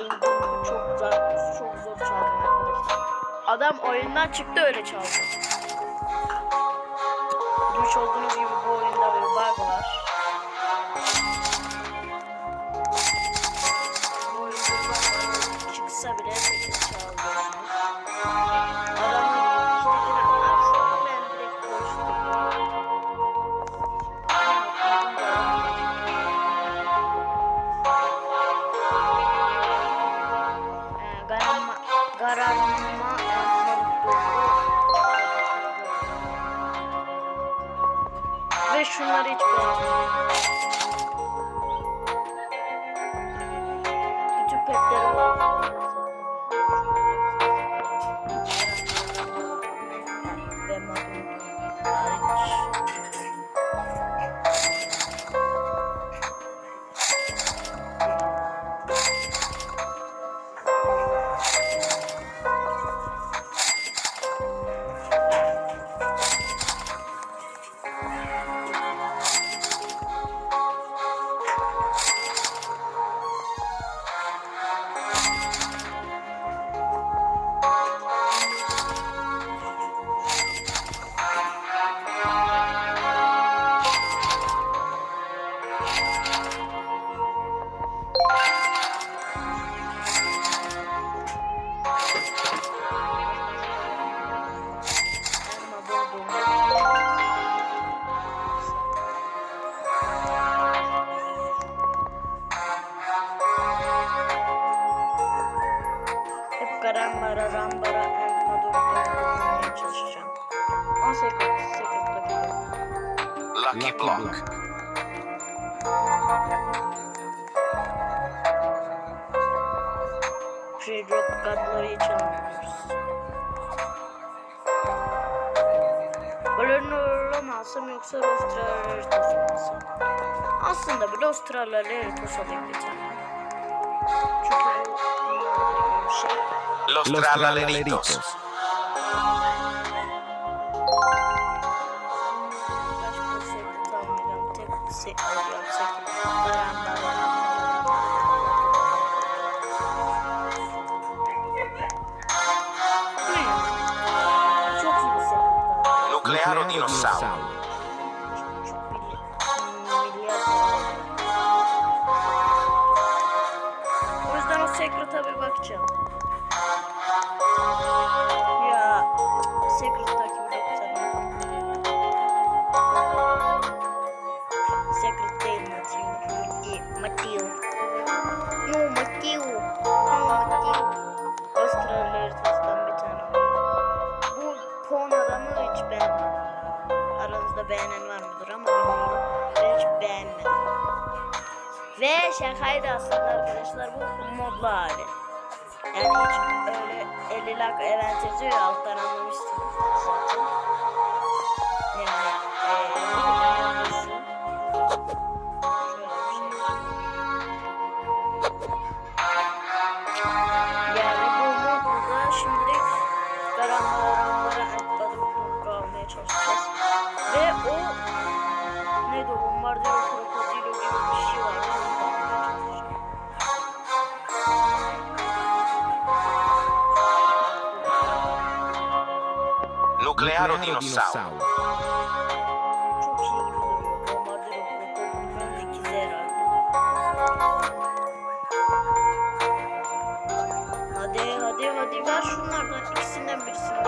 Endmad'ın çok zor, çok zor çaldım arkadaşlar. Adam oyundan çıktı öyle çaldı. Duymuş olduğunuz gibi bu oyunda bir bug var. Lucky block. Free drop kartları hiç almıyoruz. Balonları mı alsam yoksa Australaritos mu alsam? Aslında bir Australaritos alayım bir tane. Çünkü bu şey. Los Los tralaleritos. Aldım. Nuclearo şakaydı aslında arkadaşlar bu modlu hali. Yani hiç öyle 50 lak event yazıyor ya alttan anlamışsınız Nuclearo dinossauro. Çok iyi herhalde. Hadi hadi hadi ver şunlardan ikisinden birisini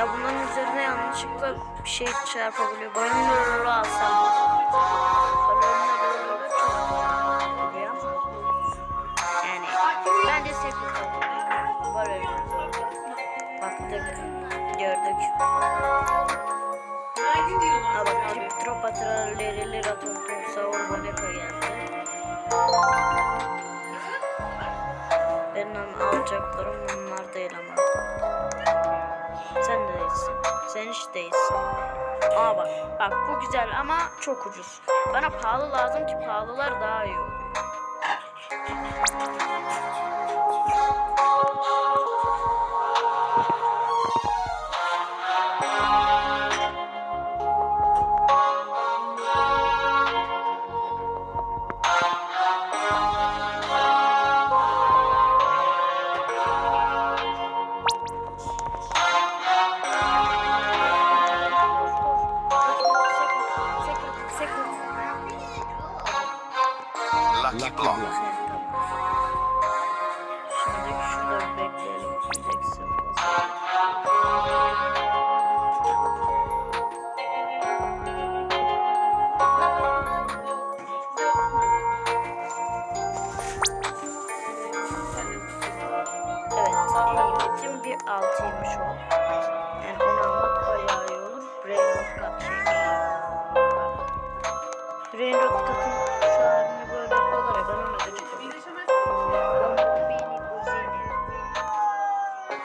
Ya bunların üzerine yanlışlıkla bir şey çarpabiliyor. Alsam. Balonları çok oluyor ama. Yani öyle bir zorlu. Baktık. Gördük. Ha bak trip trop atralleri ratontum savur boneko geldi. Benim alacaklarım bunlar değil ama. Sen değilsin. Aa bak. Bak bu güzel ama çok ucuz. Bana pahalı lazım ki pahalılar daha iyi oluyor.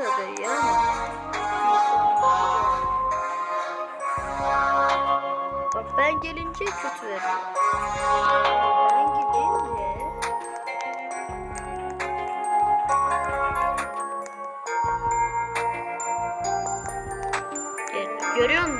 Ama Bak ben gelince kötü veriyor. Ben gidince Gel- Görüyor musun?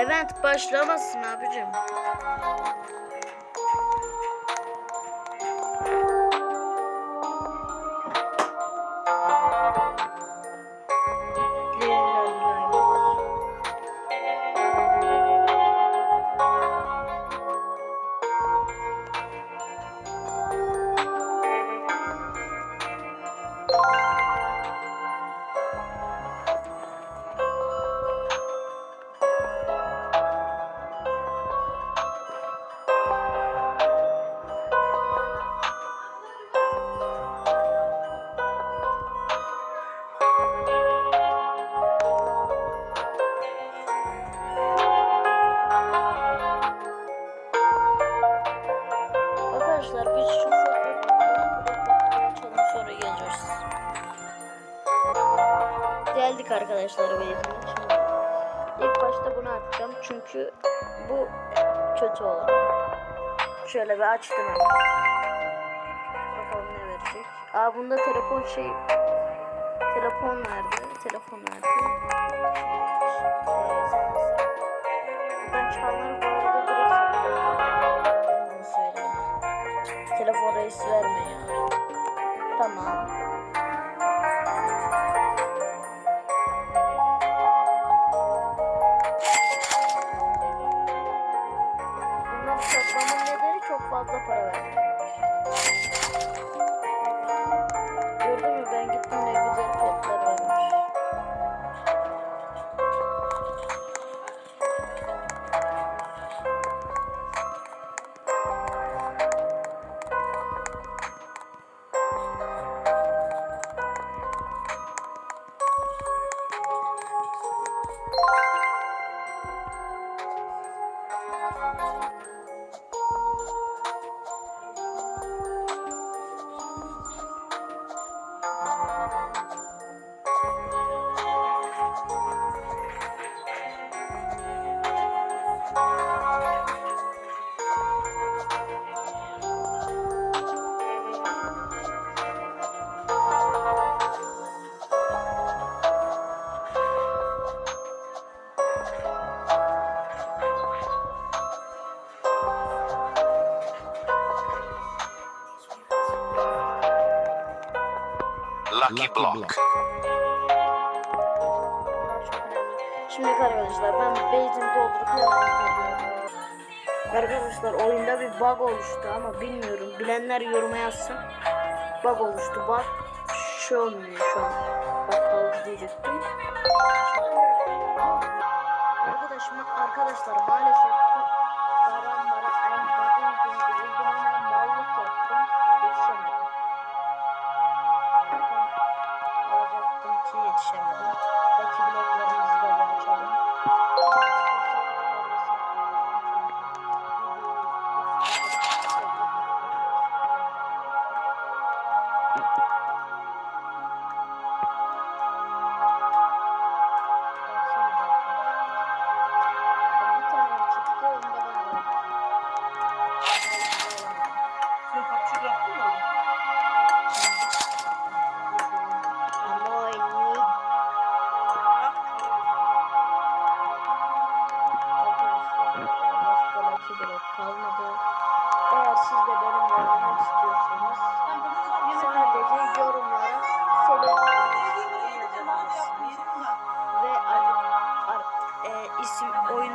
Event başlamasın abicim. Geldik arkadaşlar base'ine şimdi. İlk başta bunu açacağım çünkü bu kötü olan. Şöyle bir açtım hemen. Bakalım ne verecek. Aa bunda telefon şey telefon verdi. Telefon verdi. Ee? Buradan çanları bu arada. Telefon reis verme ya. Tamam. Lucky block. Şimdi arkadaşlar ben base'imi doldurup. Arkadaşlar oyunda bir bug oluştu ama bilmiyorum. Bilenler yoruma yazsın. Bug oluştu. Bug şu olmuyor şu an. Bak kaldı diyecektim. Arkadaşım arkadaşlar maalesef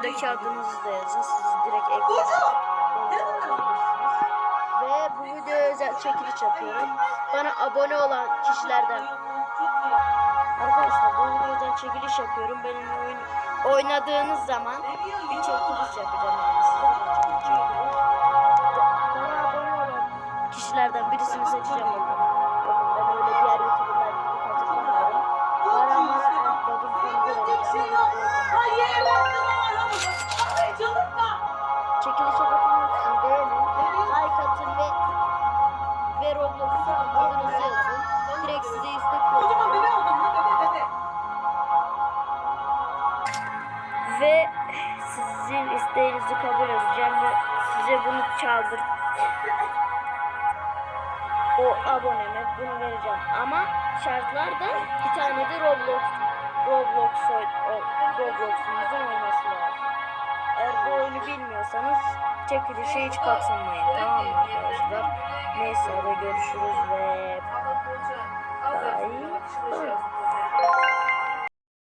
oyundaki adınızı da yazın. Siz direkt ekleyin. Ve bu videoya özel çekiliş yapıyorum. Bana abone olan kişilerden Arkadaşlar bu videoya özel çekiliş yapıyorum. Benim oyun oynadığınız zaman bir çekiliş yapacağım yani size. Bana abone olan kişilerden birisini seçeceğim bakın. Kabul edeceğim ve size bunu çaldır. O aboneme bunu vereceğim. Ama şartlarda bir tane de Roblox Roblox Roblox'umuzun olması lazım. Eğer bu oyunu bilmiyorsanız çekilişe hiç katılmayın. Tamam mı arkadaşlar? Neyse hadi görüşürüz ve bye. bye.